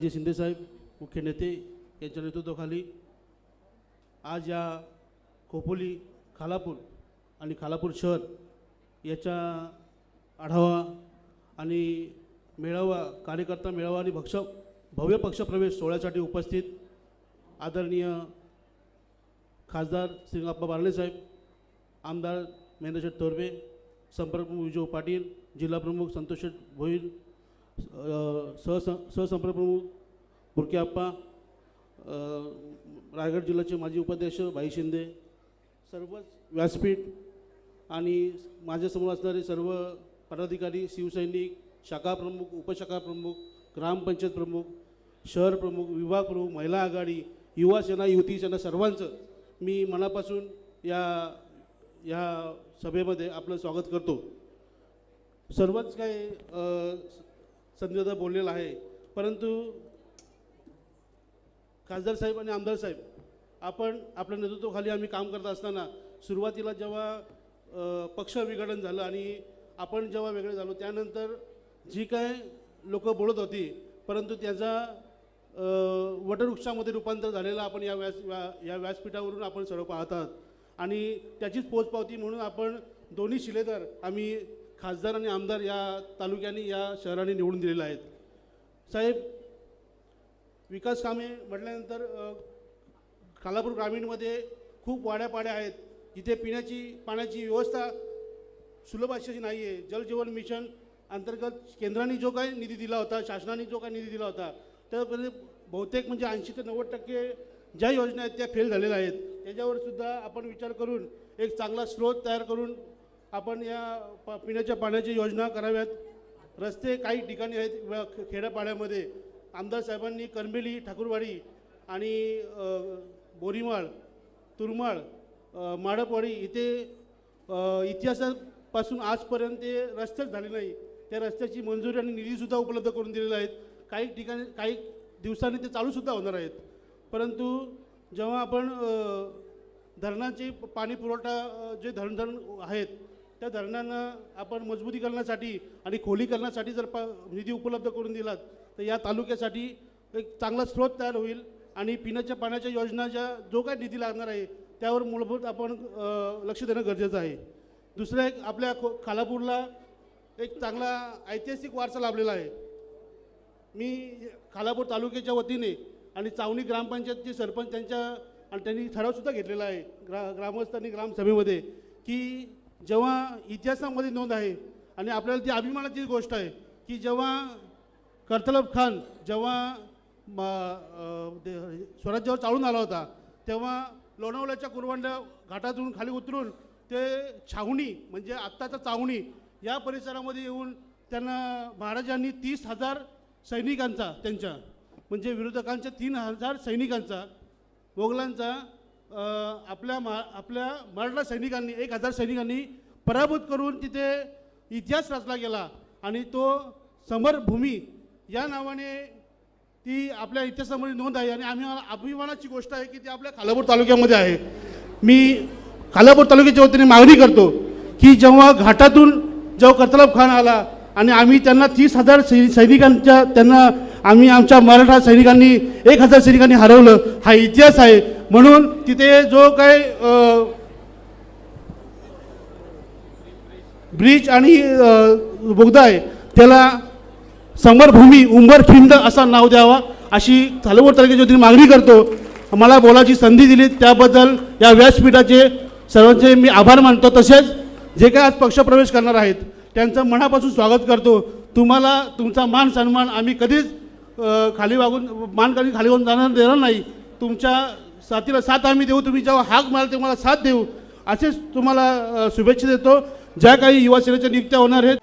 जे शिंदेसाहेब मुख्य नेते यांच्या नेतृत्वाखाली आज या खोपोली खालापूर आणि खालापूर शहर याच्या आढावा आणि मेळावा कार्यकर्ता मेळावा आणि भक्ष भव्य पक्षप्रवेश सोहळ्यासाठी उपस्थित आदरणीय खासदार श्रीरंगाप्पा बार्लेसाहेब आमदार महेंद्रशेठ तोरबे संपर्कप्रमुख विजय पाटील जिल्हाप्रमुख संतोषेठ भोईर अ, सहस सहसंपर्कप्रमुख बुरक्याप्पा रायगड जिल्ह्याचे माजी उपाध्यक्ष भाई शिंदे सर्वच व्यासपीठ आणि माझ्यासमोर असणारे सर्व पदाधिकारी शिवसैनिक शाखा प्रमुख उपशाखा प्रमुख ग्रामपंचायत प्रमुख शहर प्रमुख विभाग प्रमुख महिला आघाडी युवा सेना युवती सेना सर्वांचं मी मनापासून या या सभेमध्ये आपलं स्वागत करतो. सर्वच काही अ, संजयदा बोललेलं आहे परंतु खासदार साहेब आणि आमदार साहेब आपण आपल्या नेतृत्वाखाली आम्ही काम करत असताना सुरुवातीला जेव्हा पक्ष विघटन झालं आणि आपण जेव्हा वेगळे झालो त्यानंतर जी काय लोक बोलत होती परंतु त्याचा वटवृक्षामध्ये रूपांतर झालेलं आपण या व्यास व्या या व्यासपीठावरून आपण सर्व पाहत आहात. आणि त्याचीच पोचपावती म्हणून आपण दोन्ही शिलेदार आम्ही खासदार आणि आमदार या तालुक्याने या शहराने निवडून दिलेले आहेत. साहेब विकास कामे म्हटल्यानंतर खालापूर ग्रामीणमध्ये खूप वाड्यापाड्या आहेत. जिथे पिण्याची पाण्याची व्यवस्था सुलभ अशी नाही आहे. जलजीवन मिशन अंतर्गत केंद्राने जो काही निधी दिला होता शासनाने जो काही निधी दिला होता त्यामध्ये बहुतेक म्हणजे ऐंशी ते नव्वद टक्के ज्या योजना आहेत त्या फेल झालेल्या आहेत. त्याच्यावर सुद्धा आपण विचार करून एक चांगला स्रोत तयार करून आपण या प पिण्याच्या पाण्याची योजना कराव्यात. रस्ते काही ठिकाणी आहेत खेड्यापाड्यामध्ये. आमदार साहेबांनी करंबेली ठाकूरवाडी आणि बोरीमाळ तुरमाळ माडपवाडी इथे इतिहासापासून आजपर्यंत ते रस्तेच झाले नाही. त्या रस्त्याची मंजुरी आणि निधीसुद्धा उपलब्ध करून दिलेला आहेत. काही ठिकाणी काही दिवसांनी ते चालूसुद्धा होणार आहेत. परंतु जेव्हा आपण धरणांचे पाणी पुरवठा जे धरण धरण आहेत त्या धरणांना आपण मजबूतीकरणासाठी आणि खोलीकरणासाठी जर प निधी उपलब्ध करून दिलात तर या तालुक्यासाठी एक चांगला स्रोत तयार होईल आणि पिण्याच्या पाण्याच्या योजनाच्या जो काही निधी लागणार आहे त्यावर मूलभूत आपण लक्ष देणं गरजेचं आहे. दुसरं एक आपल्या खो खालापूरला एक चांगला ऐतिहासिक वारसा लाभलेला आहे. मी खालापूर तालुक्याच्या वतीने आणि चावणी ग्रामपंचायतचे सरपंच त्यांच्या आणि त्यांनी ठरावसुद्धा घेतलेला आहे ग्रा ग्रामस्थांनी ग्रामसभेमध्ये की जेव्हा इतिहासामध्ये नोंद आहे आणि आपल्याला ती अभिमानाची गोष्ट आहे की जेव्हा कर्तलब खान जेव्हा म, स्वराज्यावर चालून आला होता तेव्हा लोणावळ्याच्या कुरवंड्या घाटातून खाली उतरून ते छावणी म्हणजे आत्ताचा चावणी या परिसरामध्ये येऊन त्यांना महाराजांनी तीस हजार सैनिकांचा त्यांच्या म्हणजे विरोधकांच्या तीन हजार सैनिकांचा मोगलांचा आपल्या मा आपल्या मराठा सैनिकांनी एक हजार सैनिकांनी पराभूत करून तिथे इतिहास रचला गेला आणि तो समरभूमी या नावाने ती आपल्या इतिहासामध्ये नोंद आहे आणि आम्ही अभिमानाची गोष्ट आहे की ती आपल्या खालापूर तालुक्यामध्ये आहे. मी खालापूर तालुक्याच्या वतीने मागणी करतो की जेव्हा घाटातून जेव्हा कर्तलब खान आला आणि आम्ही त्यांना तीस हजार सै सैनिकांच्या त्यांना आम्ही आमच्या मराठा सैनिकांनी एक हजार सैनिकांनी हरवलं हा इतिहास आहे. म्हणून तिथे जो काय ब्रिज आणि बोगदा आहे त्याला समरभूमी उंबरखिंड असा नाव द्यावा अशी चालवड तालुक्याच्या वतीने मागणी करतो मला बोलायची संधी दिली. त्याबद्दल या व्यासपीठाचे सर्वांचे मी आभार मानतो. तसेच जे काय आज पक्षप्रवेश करणार आहेत त्यांचं मनापासून स्वागत करतो. तुम्हाला तुमचा मान सन्मान आम्ही कधीच खाली वागून मान कधी खाली होऊन जाणार देणार नाही. तुमच्या साथीला साथ आम्ही देऊ तुम्ही जेव्हा हाक माराल तेव्हा साथ देऊ. असेच तुम्हाला शुभेच्छा देतो. ज्या काही युवा सेनेच्या नियुक्त्या होणार आहेत